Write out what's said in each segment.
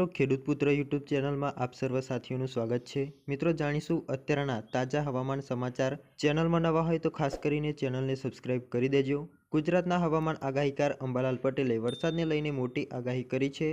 મિત્રો, ખેડૂત પુત્ર યુટ્યુબ ચેનલમાં આપ સર્વ સાથીઓનું સ્વાગત છે. મિત્રો, જાણીશું અત્યારના તાજા હવામાન સમાચાર. ચેનલમાં નવા હોય તો ખાસ કરીને ચેનલને સબસ્ક્રાઇબ કરી દેજો. ગુજરાતના હવામાન આગાહીકાર અંબાલાલ પટેલે વરસાદને લઈને મોટી આગાહી કરી છે.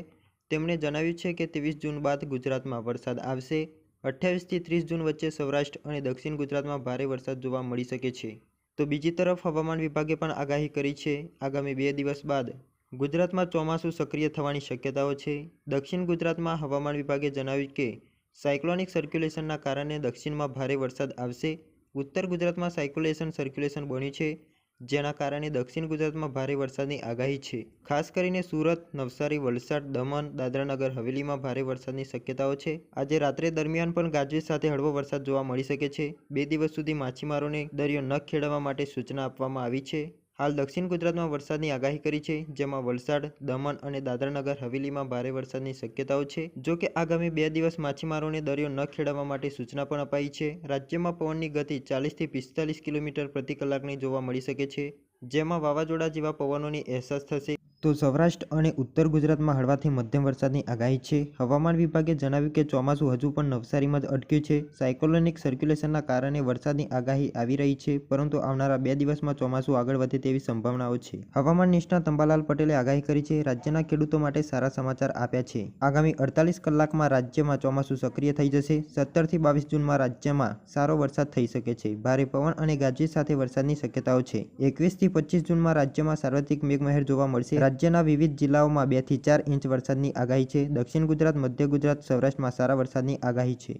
તેમણે જણાવ્યું છે કે ત્રેવીસ જૂન બાદ ગુજરાતમાં વરસાદ આવશે. અઠ્યાવીસથી ત્રીસ જૂન વચ્ચે સૌરાષ્ટ્ર અને દક્ષિણ ગુજરાતમાં ભારે વરસાદ જોવા મળી શકે છે. તો બીજી તરફ હવામાન વિભાગે પણ આગાહી કરી છે. આગામી બે દિવસ બાદ ગુજરાતમાં ચોમાસું સક્રિય થવાની શક્યતાઓ છે. દક્ષિણ ગુજરાતમાં હવામાન વિભાગે જણાવ્યું કે, સાયક્લોનિક સર્ક્યુલેશનના કારણે દક્ષિણમાં ભારે વરસાદ આવશે. ઉત્તર ગુજરાતમાં સાયક્યુલેશન સર્ક્યુલેશન બન્યું છે, જેના કારણે દક્ષિણ ગુજરાતમાં ભારે વરસાદની આગાહી છે. ખાસ કરીને સુરત, નવસારી, વલસાડ, દમણ, દાદરાનગર, હવેલીમાં ભારે વરસાદની શક્યતાઓ છે. આજે રાત્રે દરમિયાન પણ ગાજવીજ સાથે હળવો વરસાદ જોવા મળી શકે છે. બે દિવસ સુધી માછીમારોને દરિયો ન ખેડવા માટે સૂચના આપવામાં આવી છે. હાલ દક્ષિણ ગુજરાતમાં વરસાદની આગાહી કરી છે, જેમાં વલસાડ, દમણ અને દાદરાનગર હવેલીમાં ભારે વરસાદની શક્યતાઓ છે. જો કે આગામી બે દિવસ માછીમારોને દરિયો ન ખેડવા માટે સૂચના પણ અપાઈ છે. રાજ્યમાં પવનની ગતિ ચાલીસથી પિસ્તાલીસ કિલોમીટર પ્રતિ કલાકની જોવા મળી શકે છે, જેમાં વાવાઝોડા જેવા પવનોની અહેસાસ થશે. તો સૌરાષ્ટ્ર અને ઉત્તર ગુજરાતમાં હળવાથી મધ્યમ વરસાદની આગાહી છે. હવામાન વિભાગે જણાવ્યું કે ચોમાસું હજુ પણ નવસારીમાં જ અટક્યું છે. સાયકોલોનિક સર્ક્યુલેશનના કારણે વરસાદની આગાહી આવી રહી છે, પરંતુ આવનારા બે દિવસમાં ચોમાસું આગળ વધે તેવી સંભાવનાઓ છે. હવામાન નિષ્ણાત અંબાલાલ પટેલે આગાહી કરી છે, રાજ્યના ખેડૂતો માટે સારા સમાચાર આપ્યા છે. આગામી અડતાલીસ કલાકમાં રાજ્યમાં ચોમાસું સક્રિય થઈ જશે. સત્તરથી બાવીસ જૂનમાં રાજ્યમાં સારો વરસાદ થઈ શકે છે. ભારે પવન અને ગાજવીજ સાથે વરસાદની શક્યતાઓ છે. એકવીસથી પચીસ જૂનમાં રાજ્યમાં સાર્વત્રિક મેઘમહેર જોવા મળશે. રાજ્યના વિવિધ જિલ્લાઓમાં બેથી ચાર ઇંચ વરસાદની આગાહી છે. દક્ષિણ ગુજરાત, મધ્ય ગુજરાત, સૌરાષ્ટ્રમાં સારા વરસાદની આગાહી છે.